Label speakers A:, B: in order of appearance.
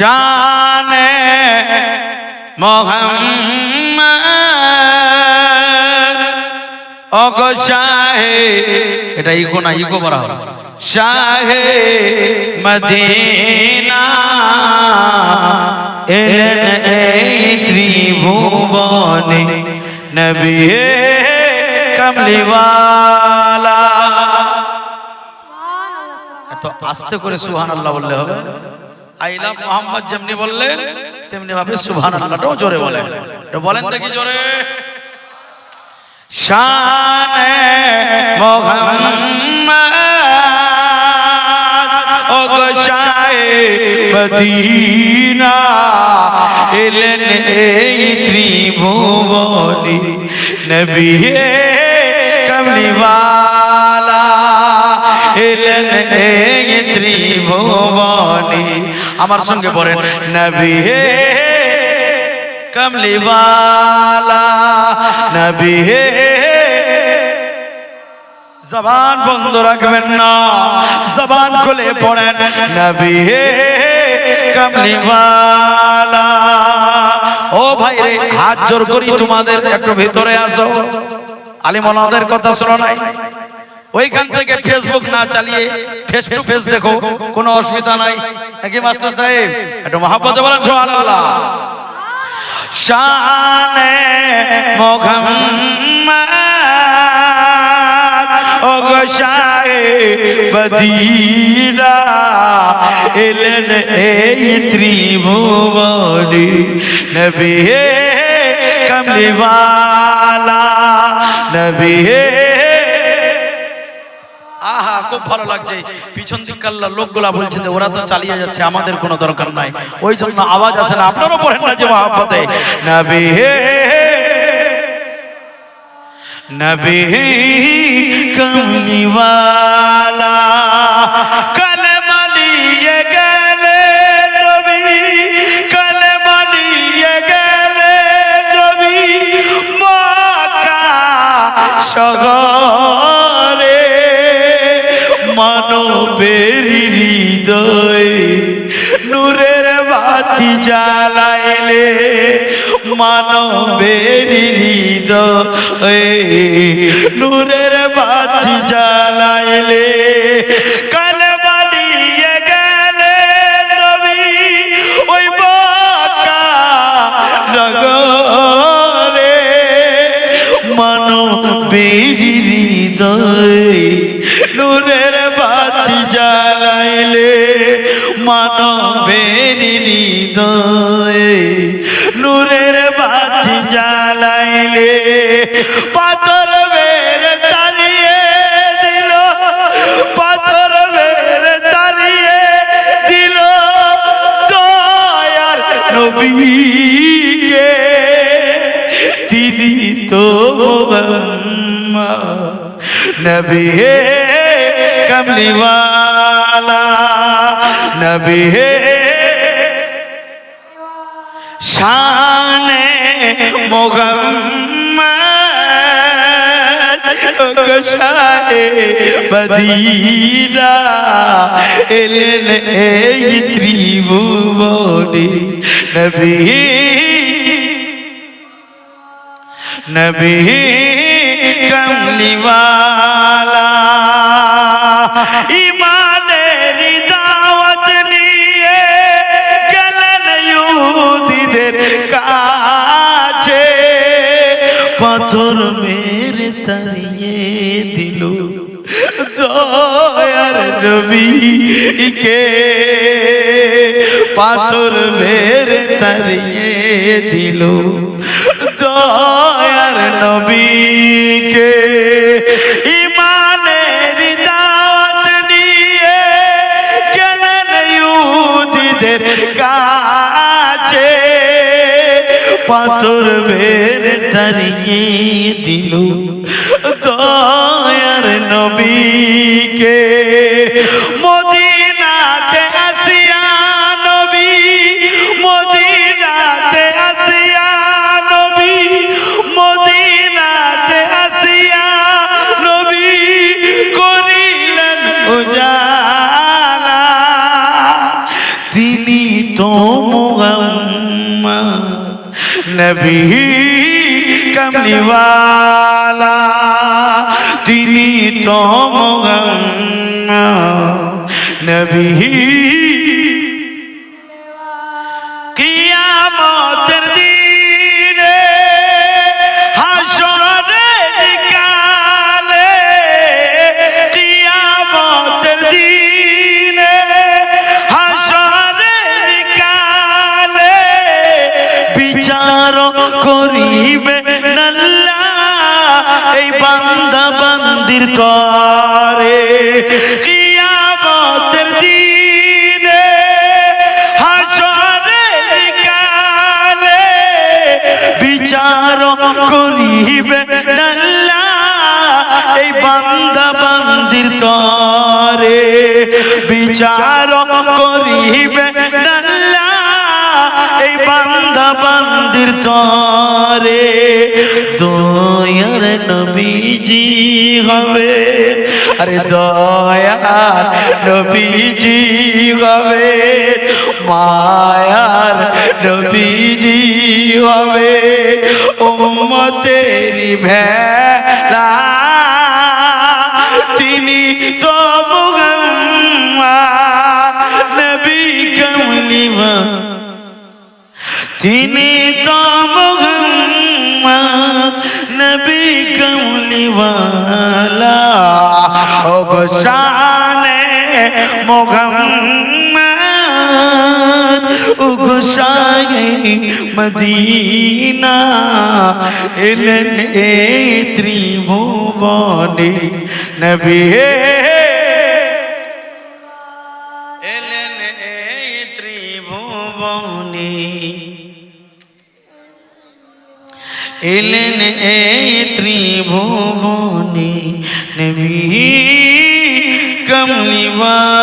A: শানে মোহাম্মদ। অগো শাহে এটা ইকো না ইকো হবে শাহে মদিনা এলেন এই ত্রিভুবনে নবী কমলিওয়ালা। এত আস্তে করে সুহান আল্লাহ বললে হবে? আইলাম মোহাম্মদ যেমনি বললেন তেমনি ভাবে সুহান আল্লাহটাও জোরে বলেন। বলেন দেখি জোরে। শানে মোহাম্মদ ও গো শাহে মদিনা এলেন এই ত্রিভুবনে নবী কমলিওয়ালা এলেন এই ত্রিভুবনে। আমার সঙ্গে পড়েন নবী হে কমলিওয়ালা নবী হে জবান বন্ধ রাখবেন না জবান খুলে পড়েন। নবী হে কমলিওয়ালা। ও ভাই রে হাত জোর করি তোমাদের একটু ভিতরে আসো। আলিমলাদের কথা শোনো নাই। ওইখান থেকে ফেসবুক না চালিয়ে ফেস টু ফেস দেখো কোনো অসুবিধা নাই নাকি মাস্টার সাহেব একটু মহাপতে বলেন সুবহানাল্লাহ শানে মোহাম্মদ ও গো শাহে মদিনা এলেন এই ত্রিভুবনে নবী কমলিওয়ালা নবী আহা খুব ভালো লাগছে। পিছন দিক কাল্লা লোকগুলা বলছে যে, ওরা তো চালিয়ে যাচ্ছে, আমাদের কোনো দরকার নাই। ওই জন্য আওয়াজ আসে না, আপনারও পড়েন না যে মহাব্বতে। নবী গেলে নবী কলমা নিয়ে জ্বালাইলে মানবের হৃদয় নূরের বাতি জ্বালাইলে মানবের হৃদয় নূরের বাতি জ্বালাইলে পাথর বের তারিয়ে দিল পাথর বের তারিয়ে দিল। দয়ার নবীকে তিনি তো নবী কমলিওয়ালা। নবী হে। শানে মোহাম্মদ গসায়ে মদিনা এলেন এই ত্রিভুবনে নবী। নবী কমলিওয়ালা মেরে তারিয়ে দিল। দয়ার নবীকে পাথর মেরে তারিয়ে দিল। দয়ার নবীকে তারিয়ে দিল। দয়ার নবী কমলিওয়ালা তিনি তো নবী। কিয়ামতের দিনে বিচার করিবে এই বান্দা বান্দির তরে দয়ার নবীজি হবে। আরে দয়ার নবীজি হবে। মায়ার নবীজি হবে। উম্মতেরি ভেলা। তিনি তো তিনি তো মোহাম্মদ, নবী কমলিওয়ালা ও গোসানে মোহাম্মদ ও গোসায়ে মদিনা। এলেন এ ত্রিভুবনে, নবী এলেন এই ত্রিভুবনে নবী কমলিওয়ালা